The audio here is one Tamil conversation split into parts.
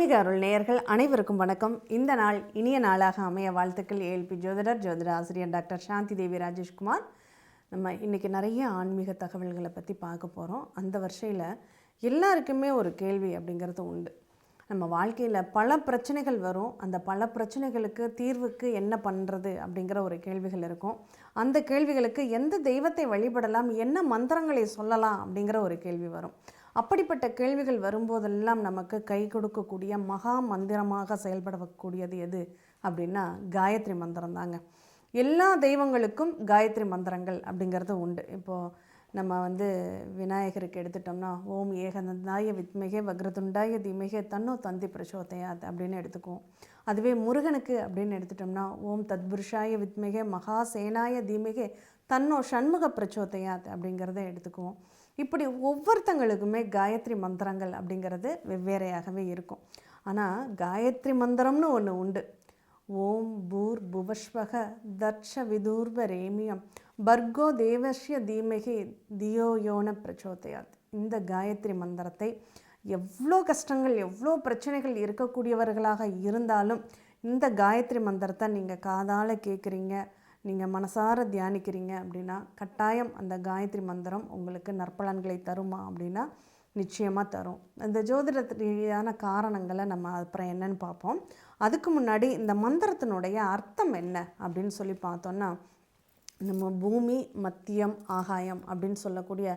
ஆன்மீக அருள் நேயர்கள் அனைவருக்கும் வணக்கம். இந்த நாள் இனிய நாளாக அமைய வாழ்த்துக்கள். ஏஎல்பி ஜோதிடர் ஜோதிட ஆசிரியர் டாக்டர் சாந்தி தேவி ராஜேஷ்குமார். நம்ம இன்றைக்கி நிறைய ஆன்மீக தகவல்களை பற்றி பார்க்க போகிறோம் அந்த வரிசையில் எல்லாருக்குமே ஒரு கேள்வி அப்படிங்கிறது உண்டு. நம்ம வாழ்க்கையில் பல பிரச்சனைகள் வரும். அந்த பல பிரச்சனைகளுக்கு தீர்வுக்கு என்ன பண்ணுறது அப்படிங்கிற ஒரு கேள்விகள் இருக்கும். அந்த கேள்விகளுக்கு எந்த தெய்வத்தை வழிபடலாம் என்ன மந்திரங்களை சொல்லலாம் அப்படிங்கிற ஒரு கேள்வி வரும். அப்படிப்பட்ட கேள்விகள் வரும்போதெல்லாம் நமக்கு கை கொடுக்கக்கூடிய மகா மந்திரமாக செயல்படக்கூடியது எது அப்படின்னா காயத்ரி மந்திரம் தாங்க எல்லா தெய்வங்களுக்கும் காயத்ரி மந்திரங்கள் அப்படிங்கிறது உண்டு. இப்போது நம்ம வந்து விநாயகருக்கு எடுத்துட்டோம்னா ஓம் ஏகநந்தாய வித்மிகே வக்ரதுண்டாய தீமிகே தன்னோ தந்தி பிரசோதயாத் அப்படின்னு எடுத்துக்குவோம். அதுவே முருகனுக்கு அப்படின்னு எடுத்துட்டோம்னா ஓம் தத்புருஷாய வித்மிகே மகாசேனாய தீமிகே தன்னோ சண்முக பிரச்சோதயாத் அப்படிங்கிறத எடுத்துக்குவோம். இப்படி ஒவ்வொருத்தங்களுக்குமே காயத்ரி மந்திரங்கள் அப்படிங்கிறது வெவ்வேறையாகவே இருக்கும். ஆனால் காயத்ரி மந்திரம்னு ஒன்று உண்டு. ஓம் பூர் புவஸ்வக தர்ஷ விதூர்வ ரேமியம் பர்கோ தேவஸ்ய தீமகி தியோயோன பிரச்சோதயாத். இந்த காயத்ரி மந்திரத்தை எவ்வளோ கஷ்டங்கள் எவ்வளோ பிரச்சனைகள் இருக்கக்கூடியவர்களாக இருந்தாலும் இந்த காயத்ரி மந்திரத்தை நீங்கள் காதால் கேட்குறீங்க நீங்கள் மனசார தியானிக்கிறீங்க அப்படின்னா கட்டாயம் அந்த காயத்ரி மந்திரம் உங்களுக்கு நற்பலன்களை தருமா அப்படின்னா நிச்சயமாக தரும். இந்த ஜோதிட ரீதியான காரணங்களை நம்ம அப்புறம் என்னன்னு பார்ப்போம். அதுக்கு முன்னாடி இந்த மந்திரத்தினுடைய அர்த்தம் என்ன அப்படின்னு சொல்லி பார்த்தோன்னா நம்ம பூமி மத்தியம் ஆகாயம் அப்படின்னு சொல்லக்கூடிய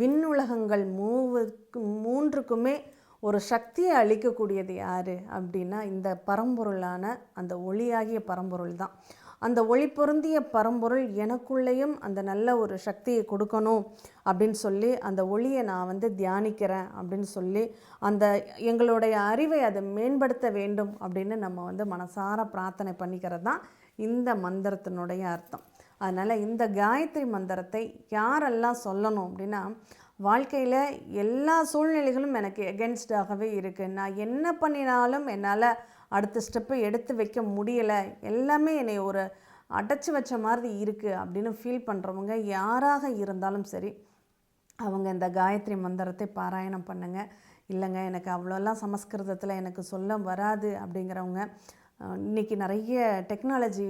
விண்ணுலகங்கள் மூவுக்கு மூன்றுக்குமே ஒரு சக்தியை அளிக்கக்கூடியது யார் அப்படின்னா இந்த பரம்பொருளான அந்த ஒளியாகிய பரம்பொருள் தான். அந்த ஒளி பொருந்திய பரம்பொருள் எனக்குள்ளேயும் அந்த நல்ல ஒரு சக்தியை கொடுக்கணும் அப்படின்னு சொல்லி அந்த ஒளியை நான் வந்து தியானிக்கிறேன் அப்படின்னு சொல்லி அந்த எங்களுடைய அறிவை அதை மேம்படுத்த வேண்டும் அப்படின்னு நம்ம வந்து மனசார பிரார்த்தனை பண்ணிக்கிறது தான் இந்த மந்திரத்தினுடைய அர்த்தம். அதனால் இந்த காயத்ரி மந்திரத்தை யாரெல்லாம் சொல்லணும் அப்படின்னா வாழ்க்கையில் எல்லா சூழ்நிலைகளும் எனக்கு எகென்ஸ்டாகவே இருக்குது நான் என்ன பண்ணினாலும் என்னால் அடுத்த ஸ்டெப்பை எடுத்து வைக்க முடியலை. எல்லாமே என்னை ஒரு அடைச்சி வச்ச மாதிரி இருக்குது அப்படின்னு ஃபீல் பண்ணுறவங்க யாராக இருந்தாலும் சரி அவங்க இந்த காயத்ரி மந்திரத்தை பாராயணம் பண்ணுங்க. இல்லைங்க எனக்கு அவ்வளோலாம் சமஸ்கிருதத்தில் எனக்கு சொல்ல வராது அப்படிங்கிறவங்க இன்றைக்கி இன்னைக்கு நிறைய டெக்னாலஜி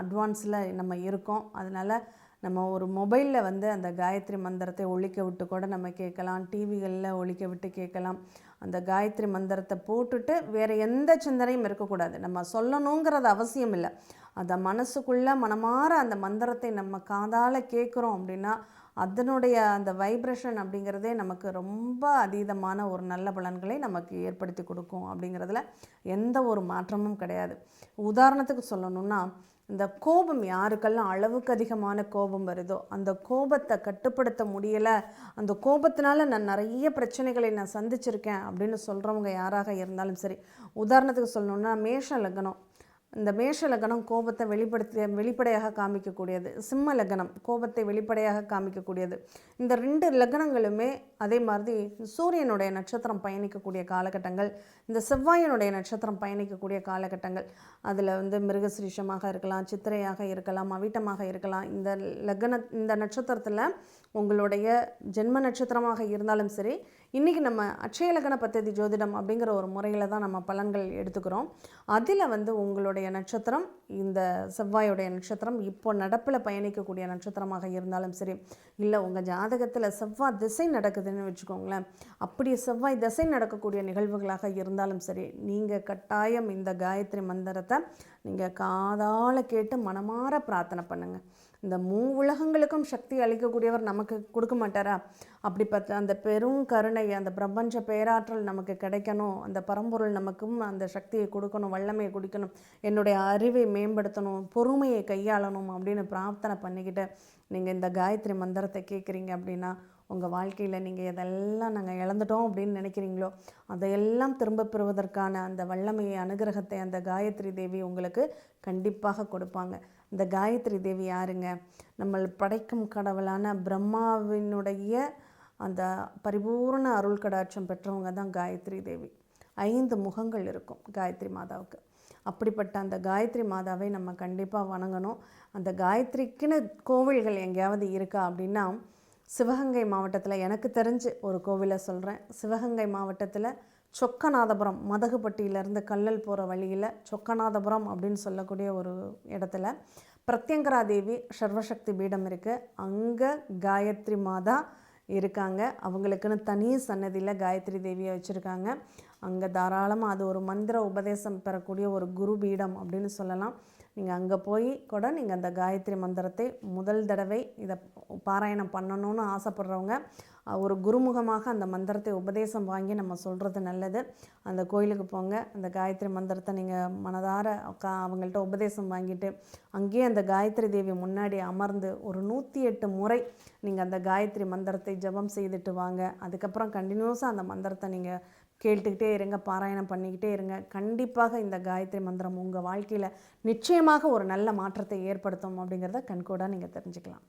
அட்வான்ஸில் நம்ம இருக்கோம். அதனால் நம்ம ஒரு மொபைலில் வந்து அந்த காயத்ரி மந்திரத்தை ஒழிக்க விட்டு கூட நம்ம கேட்கலாம். டிவிகளில் ஒழிக்க விட்டு கேட்கலாம். அந்த காயத்ரி மந்திரத்தை போட்டுட்டு வேறு எந்த சிந்தனையும் இருக்கக்கூடாது. நம்ம சொல்லணுங்கிறது அவசியம் இல்லை. அந்த மனசுக்குள்ளே மனமாற அந்த மந்திரத்தை நம்ம காதால் கேட்குறோம் அப்படின்னா அதனுடைய அந்த வைப்ரேஷன் அப்படிங்கிறதே நமக்கு ரொம்ப அதீதமான ஒரு நல்ல பலன்களை நமக்கு ஏற்படுத்தி கொடுக்கும் அப்படிங்கிறதுல எந்த ஒரு மாற்றமும் கிடையாது. உதாரணத்துக்கு சொல்லணும்னா இந்த கோபம் யாருக்கெல்லாம் அளவுக்கு அதிகமான கோபம் வருதோ அந்த கோபத்தை கட்டுப்படுத்த முடியலை அந்த கோபத்தினால நான் நிறைய பிரச்சனைகளை நான் சந்திச்சிருக்கேன் அப்படின்னு சொல்கிறவங்க யாராக இருந்தாலும் சரி. உதாரணத்துக்கு சொல்லணும்னா மேஷ லக்னம். இந்த மேஷ லக்னம் கோபத்தை வெளிப்படுத்த வெளிப்படையாக காமிக்கக்கூடியது. சிம்ம லக்னம் கோபத்தை வெளிப்படையாக காமிக்கக்கூடியது. இந்த ரெண்டு லக்னங்களுமே அதே மாதிரி சூரியனுடைய நட்சத்திரம் பயணிக்கக்கூடிய காலகட்டங்கள் இந்த செவ்வாயினுடைய நட்சத்திரம் பயணிக்கக்கூடிய காலகட்டங்கள். அதில் வந்து மிருகசிரீஷமாக இருக்கலாம் சித்திரையாக இருக்கலாம் அவிட்டமாக இருக்கலாம். இந்த லக்ன இந்த நட்சத்திரத்தில் உங்களுடைய ஜென்ம நட்சத்திரமாக இருந்தாலும் சரி இன்றைக்கி நம்ம அட்சயலக்கண பத்ததி ஜோதிடம் அப்படிங்கிற ஒரு முறையில் தான் நம்ம பலன்கள் எடுத்துக்கிறோம். அதில் வந்து உங்களுடைய நட்சத்திரம் இந்த செவ்வாயுடைய நட்சத்திரம் இப்போ நடப்பில் பயணிக்கக்கூடிய நட்சத்திரமாக இருந்தாலும் சரி இல்லை உங்கள் ஜாதகத்தில் செவ்வாய் திசை நடக்குதுன்னு வச்சுக்கோங்களேன் அப்படி செவ்வாய் திசை நடக்கக்கூடிய நிகழ்வுகளாக இருந்தாலும் சரி நீங்கள் கட்டாயம் இந்த காயத்ரி மந்திரத்தை நீங்கள் காதால் கேட்டு மனமாற பிரார்த்தனை பண்ணுங்கள் இந்த மூ உலகங்களுக்கும் சக்தி அளிக்கக்கூடியவர் நமக்கு கொடுக்க மாட்டாரா? அப்படி பார்த்து அந்த பெரும் கருணை அந்த பிரபஞ்ச பேராற்றல் நமக்கு கிடைக்கணும் அந்த பரம்பொருள் நமக்கும் அந்த சக்தியை கொடுக்கணும் வல்லமையை கொடுக்கணும் என்னுடைய அறிவை மேம்படுத்தணும் பொறுமையை கையாளணும் அப்படின்னு பிரார்த்தனை பண்ணிக்கிட்டு நீங்கள் இந்த காயத்ரி மந்திரத்தை கேட்குறீங்க அப்படின்னா உங்கள் வாழ்க்கையில் நீங்கள் எதெல்லாம் நாங்கள் இழந்துட்டோம் அப்படின்னு நினைக்கிறீங்களோ அதையெல்லாம் திரும்ப பெறுவதற்கான அந்த வல்லமையை அனுகிரகத்தை அந்த காயத்ரி தேவி உங்களுக்கு கண்டிப்பாக கொடுப்பாங்க. இந்த காயத்ரி தேவி யாருங்க? நம்ம படைக்கும் கடவுளான பிரம்மாவினுடைய அந்த பரிபூர்ண அருள் கடாட்சம் பெற்றவங்க தான் காயத்ரி தேவி. ஐந்து முகங்கள் இருக்கும் காயத்ரி மாதாவுக்கு. அப்படிப்பட்ட அந்த காயத்ரி மாதாவை நம்ம கண்டிப்பாக வணங்கணும். அந்த காயத்ரிக்குன்னு கோவில்கள் எங்கேயாவது இருக்கா அப்படின்னா சிவகங்கை மாவட்டத்தில் எனக்கு தெரிஞ்சு ஒரு கோவிலை சொல்கிறேன் சிவகங்கை மாவட்டத்தில் சொக்கநாதபுரம் மதகுப்பட்டியிலேருந்து கல்லல் போகிற வழியில் சொக்கநாதபுரம் அப்படின்னு சொல்லக்கூடிய ஒரு இடத்துல பிரத்யங்கரா தேவி சர்வசக்தி பீடம் இருக்குது அங்கே காயத்ரி மாதா இருக்காங்க. அவங்களுக்குன்னு தனி சன்னதியில் காயத்ரி தேவியை வச்சுருக்காங்க. அங்கே தாராளமாக அது ஒரு மந்திர உபதேசம் பெறக்கூடிய ஒரு குரு பீடம் அப்படின்னு சொல்லலாம். நீங்கள் அங்கே போய் கூட நீங்கள் அந்த காயத்ரி மந்திரத்தை முதல் தடவை இதை பாராயணம் பண்ணணும்னு ஆசைப்படுறவங்க ஒரு குருமுகமாக அந்த மந்திரத்தை உபதேசம் வாங்கி நம்ம சொல்கிறது நல்லது. அந்த கோயிலுக்கு போங்க. அந்த காயத்ரி மந்திரத்தை நீங்கள் மனதார கா அவங்கள்ட்ட உபதேசம் வாங்கிட்டு அங்கேயே அந்த காயத்ரி தேவி முன்னாடி அமர்ந்து ஒரு நூற்றி எட்டு முறை நீங்கள் அந்த காயத்ரி மந்திரத்தை ஜெபம் செய்துட்டு வாங்க. அதுக்கப்புறம் கண்டினியூஸாக அந்த மந்திரத்தை நீங்கள் கேட்டுக்கிட்டே இருங்க பாராயணம் பண்ணிக்கிட்டே இருங்க. கண்டிப்பாக இந்த காயத்ரி மந்திரம் உங்கள் வாழ்க்கையில் நிச்சயமாக ஒரு நல்ல மாற்றத்தை ஏற்படுத்தும் அப்படிங்கிறத கண்கூடாக நீங்கள் தெரிஞ்சுக்கலாம்.